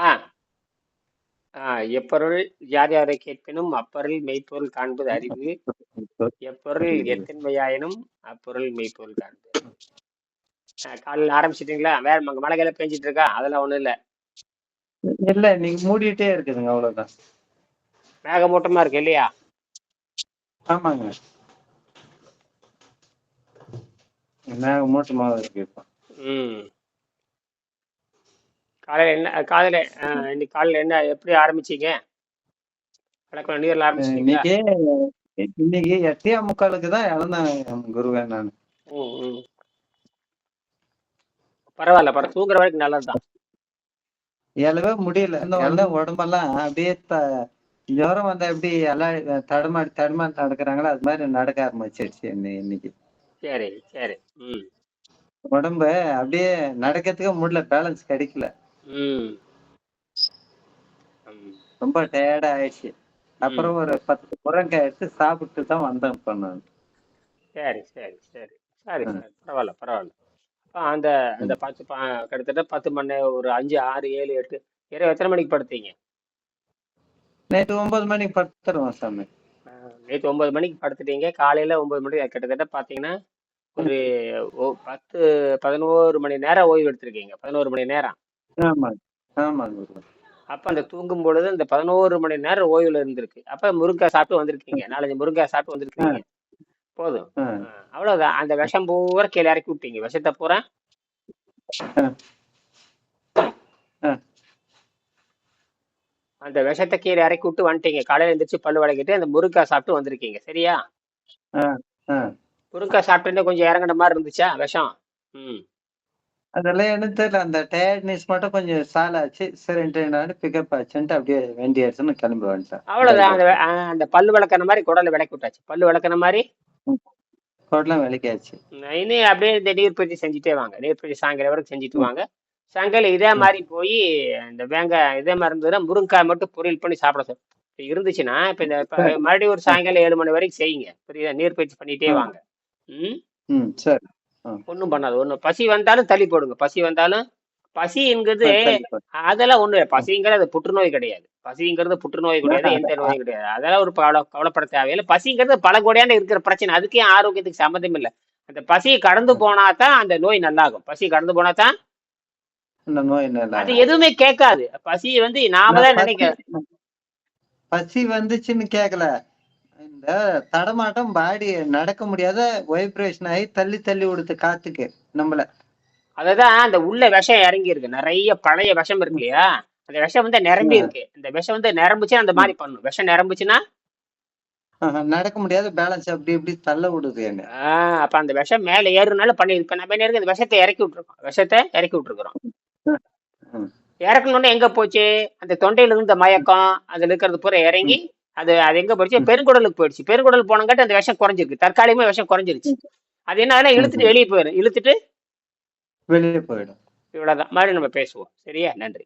ஆ ஆ எப்பொருள் யார் யாரை கேட்பினும் அப்பொருள் மெய்ப்பொருள் காண்பது அறிவு. எப்பொருள் எத்தன்மையாயினும் அப்பொருள் மெய்ப்பொருள் காண்பது. ஆ, காலையில ஆரம்பிச்சிட்டீங்களா? வேற அங்க மழை கிளை பெஞ்சிட்டு இருக்கா? அதெல்லாம் ஒண்ணும் இல்ல. இல்ல நீங்க மூடிட்டே இருக்குதுங்க அவ்வளவுதான். மேகமூட்டமா இருக்கு இல்லையா? ஆமாங்க. மேக மூட்டமாக இருக்கு இப்போ. ம். காலையில என்ன காலையில இன்னைக்கு காலையில என்ன எப்படி ஆரம்பிச்சீங்க? வணக்கம் நீர்ல ஆரம்பிச்சிட்டீங்களா? இன்னைக்கு இன்னைக்கு எட்டே முக்காலுக்கு தான் இழந்தேன் குருவே நான். ம் ம். பரவாயில்ல பரவாயில்ல. தூங்குற வரைக்கும் நல்லதுதான். எழவே முடியல. இந்த வந்து உடம்பெல்லாம் அப்படியே த ஜுரம் வந்தா எப்படி எல்லாம் தடுமாறி தடுமாறி நடக்கிறாங்களோ அது மாதிரி நடக்க ஆரம்பிச்சிருச்சு இன்னை- இன்னைக்கு. சரி சரி. ம். உடம்பு அப்படியே நடக்கிறதுக்கு முடியல பேலன்ஸ் கிடைக்கல. ம். ம் ரொம்ப டயர்டா ஆயிடுச்சு. அப்புறம் ஒரு பத்து முருங்கைக்காய் எடுத்து சாப்பிட்டு தான் வந்தேன் நான். சரி சரி சரி. சரி சரி. பரவாயில்ல பரவாயில்ல. அப்ப அந்த அந்த பத்து ப- கிட்டத்தட்ட பத்து மணி நேரம், ஒரு அஞ்சு ஆறு ஏழு எட்டு இரவு எத்தனை மணிக்கு படுத்தீங்க? நேற்று ஒன்பது மணிக்கு படுத்துருவோம் சாமி. நேற்று ஒன்பது மணிக்கு படுத்துட்டீங்க. காலையில ஒன்பது மணிக்கு கிட்டத்தட்ட பார்த்தீங்கன்னா ஒரு ஒ- பத்து பதினோரு மணி நேரம் ஓய்வு எடுத்திருக்கீங்க. பதினோரு மணி நேரம். ஆமாங்க ஆமாங்க குரு அப்ப அந்த தூங்கும் பொழுது இந்த பதினோரு மணி நேரம் ஓய்வுல இருந்திருக்கு. அப்ப முருங்கைக்காய் சாப்பிட்டு வந்திருக்கீங்க. நாலஞ்சு முருங்கைக்காய் சாப்பிட்டு வந்திருக்கீங்க. போதும். அவ்வளவுதான் அந்த விஷம் பூரா கீழே இறக்கி விட்டீங்க. விஷத்தை பூரா. அந்த விஷத்தை கீழே இறக்கி விட்டு வந்துட்டீங்க. காலையில எந்திரிச்சு பல்லு வளைக்கிட்டு அந்த முருங்கைக்காய் சாப்பிட்டு வந்திருக்கீங்க. சரியா? முருங்கைக்காய் சாப்பிட்டோன்னே கொஞ்சம் இறங்குன மாதிரி இருந்துச்சா? விஷம்? ம். அதெல்லாம் எனக்கு தெரியல அந்த டயர்ட்னஸ் மட்டும் கொஞ்சம் சால் ஆச்சு. சரின்ட்டு நான் பிக்கப் ஆச்சுன்ட்டு அப்படியே வேண்டி ஆச்சுன்னு கிளம்பி வந்துட்டேன். அவ்வளவுதான். அந்த அந்த பல்லு விளக்குற மாதிரி குடலை விளக்கி விட்டாச்சு. பல்லு விளக்குற மாதிரி? கோட்டெல்லாம் விலைக்காச்சு ம், இனி அப்படியே இந்த நீர்ப்பயிற்சி செஞ்சுட்டே வாங்க. நீர்ப்பயிற்சி சாயங்காலம் வரைக்கும் செஞ்சுட்டு வாங்க. சாயங்காலம் இதே மாதிரி போய் இந்த வெங்காயம் இதே மாதிரி இருந்ததுன்னா முருங்கைக்காய் மட்டும் பொரியல் பண்ணி சாப்பிட சார் இப்ப இருந்துச்சுன்னா இப்ப இந்த மறுபடியும் ஒரு சாயங்காலம் ஏழு மணி வரைக்கும் செய்யுங்க. புரியுதா? நீர்ப்பயிற்சி பண்ணிட்டே வாங்க. ம்? ம் சரி. ஒன்றும் பண்ணாது. ஒன்றும் பசி வந்தாலும் தள்ளி போடுங்க. பசி வந்தாலும் பசிங்கிறது. அதெல்லாம் ஒண்ணு பசிங்கிறது புற்றுநோய் கிடையாது. பசிங்கிறது புற்றுநோய் கிடையாது எந்த நோயும் கிடையாது. அதெல்லாம் ஒரு கவலை கவலைப்பட தேவையில்லை. பசிங்கிறது பல கோடியாண்டு இருக்கிற பிரச்சனை. அதுக்கே ஆரோக்கியத்துக்கு சம்மந்தம் இல்லை. அந்த பசி கடந்து போனா தான் அந்த நோய் நல்லாகும். பசி கடந்து போனா தான் அது எதுவுமே கேட்காது. பசி வந்து நாம தான் நினைக்க பசி வந்துச்சுன்னு கேக்கல. இந்த தடமாட்டம் பாடி நடக்க முடியாத வைப்ரேஷன் ஆகி தள்ளி தள்ளி விடுது காத்துக்கு நம்மள. அததான் அந்த உள்ள விஷம் இறங்கி இருக்கு நிறைய பழைய விஷம் இருக்கு இல்லையா? அந்த விஷம் வந்து நிரம்பி இருக்கு. இந்த விஷம் வந்து நிரம்புச்சுன்னா அந்த மாதிரி பண்ணும். விஷம் நிரம்புச்சுன்னா? நடக்க முடியாத பேலன்ஸ் அப்படி இப்படி தள்ள விடுது என்ன அப்ப அந்த விஷம் மேல ஏறுனால பண்ணி இப்ப நம்ம என்ன இருக்கு இந்த விஷத்தை இறக்கி விட்டுருக்கோம். விஷத்தை இறக்கி விட்டுருக்கிறோம். இறக்கணும்னு எங்க போச்சு? அந்த தொண்டையில இருந்த மயக்கம் அதுல இருக்கிறது பூரா இறங்கி அது அது எங்க போயிடுச்சு? பெருங்குடலுக்கு போயிடுச்சு. பெருங்குடல் போனங்காட்டி அந்த விஷம் குறைஞ்சிருக்கு. தற்காலிகமா விஷம் குறைஞ்சிருச்சு. அது என்ன அதெல்லாம் இழுத்துட்டு வெளியே போயிடும் இழுத்துட்டு வெளியே போயிடும். இவ்வளவுதான். மறுபடியும் நம்ம பேசுவோம். சரியா? நன்றி.